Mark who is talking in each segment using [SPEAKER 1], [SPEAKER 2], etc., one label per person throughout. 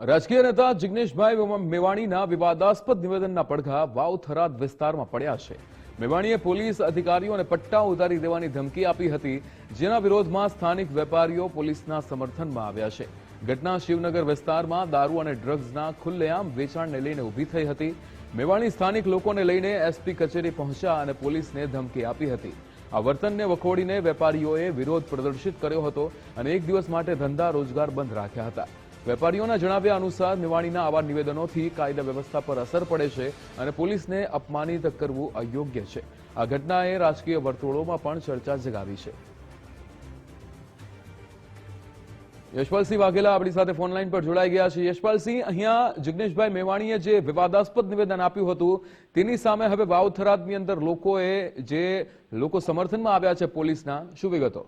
[SPEAKER 1] રાજકીય નેતા જિગ્નેશભાઈ મેવાણીના વિવાદાસ્પદ નિવેદનના પડઘા વાવ થરાદ વિસ્તારમાં પડ્યા છે. મેવાણીએ પોલીસ અધિકારીઓને પટ્ટા ઉતારી દેવાની ધમકી આપી હતી, જેના વિરોધમાં સ્થાનિક વેપારીઓ પોલીસના સમર્થનમાં આવ્યા છે. ઘટના શિવનગર વિસ્તારમાં દારૂ અને ડ્રગ્સના ખુલ્લેઆમ વેચાણને લઈને ઊભી થઈ હતી. મેવાણી સ્થાનિક લોકોને લઈને એસપી કચેરી પહોંચ્યા અને પોલીસને ધમકી આપી હતી. આ વર્તનને વખોડીને વેપારીઓએ વિરોધ પ્રદર્શિત કર્યો હતો અને એક દિવસ માટે ધંધા રોજગાર બંધ રાખ્યા હતા. વેપારીઓના જણાવ્યા અનુસાર નિવાણીના આવા નિવેદનોથી કાયદા વ્યવસ્થા પર અસર પડે છે અને પોલીસને અપમાનિત કરવું અયોગ્ય છે. આ ઘટનાએ રાજકીય વર્તુળોમાં પણ ચર્ચા જગાવી છે. યશપાલસિંહ વાઘેલા આપણી સાથે ફોનલાઈન પર જોડાઈ ગયા છે. યશપાલસિંહ, અહીંયા જિગ્નેશભાઈ મેવાણીએ જે વિવાદાસ્પદ નિવેદન આપ્યું હતું, તેની સામે હવે વાવ થરાદની અંદર લોકોએ જે લોકો સમર્થનમાં આવ્યા છે પોલીસના, શું વિગતો?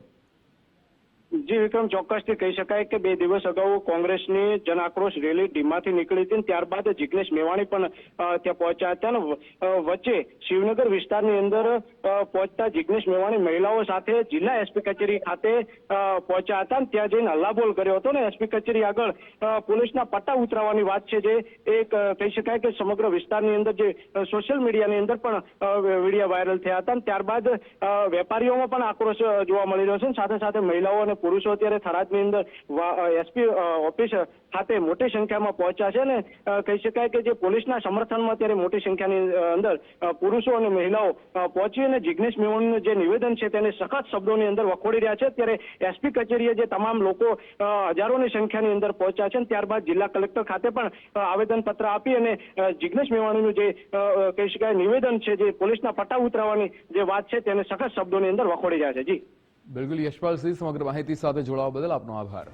[SPEAKER 2] જી વિક્રમ, ચોક્કસથી કહી શકાય કે બે દિવસ અગાઉ કોંગ્રેસની જન આક્રોશ રેલી ડીમાથી નીકળી હતી ત્યારબાદ જિગ્નેશ મેવાણી પણ ત્યાં પહોંચ્યા હતા વચ્ચે શિવનગર વિસ્તારની અંદર પહોંચતા જિગ્નેશ મેવાણી મહિલાઓ સાથે જિલ્લા એસપી કચેરી ખાતે પહોંચ્યા હતા ત્યાં જઈને હલ્લાબોલ કર્યો હતો ને, એસપી કચેરી આગળ પોલીસના પટ્ટા ઉતરાવવાની વાત છે જે એક કહી શકાય કે સમગ્ર વિસ્તારની અંદર જે સોશિયલ મીડિયાની અંદર પણ વીડિયો વાયરલ થયા હતા ત્યારબાદ વેપારીઓમાં પણ આક્રોશ જોવા મળી રહ્યો છે સાથે સાથે મહિલાઓ અને પુરુષો અત્યારે થરાદની અંદર એસપી ઓફિસ ખાતે મોટી સંખ્યામાં પહોંચ્યા છે ને કહી શકાય કે જે પોલીસના સમર્થનમાં અત્યારે મોટી સંખ્યાની અંદર પુરુષો અને મહિલાઓ પહોંચી અને જિગ્નેશ મેવાણીનું જે નિવેદન છે તેને સખત શબ્દોની અંદર વખોડી રહ્યા છે. ત્યારે એસપી કચેરીએ જે તમામ લોકો હજારોની સંખ્યાની અંદર પહોંચ્યા છે ત્યારબાદ જિલ્લા કલેક્ટર ખાતે પણ આવેદનપત્ર આપી અને જિગ્નેશ મેવાણીનું જે કહી શકાય નિવેદન છે, જે પોલીસના પટ્ટા ઉતરાવવાની જે વાત છે તેને સખત શબ્દોની અંદર વખોડી રહ્યા છે. જી.
[SPEAKER 1] બિલકુલ યશપાલસિંહ સમગ્ર માહિતી સાથે જોડાવા બદલ આપનો આભાર.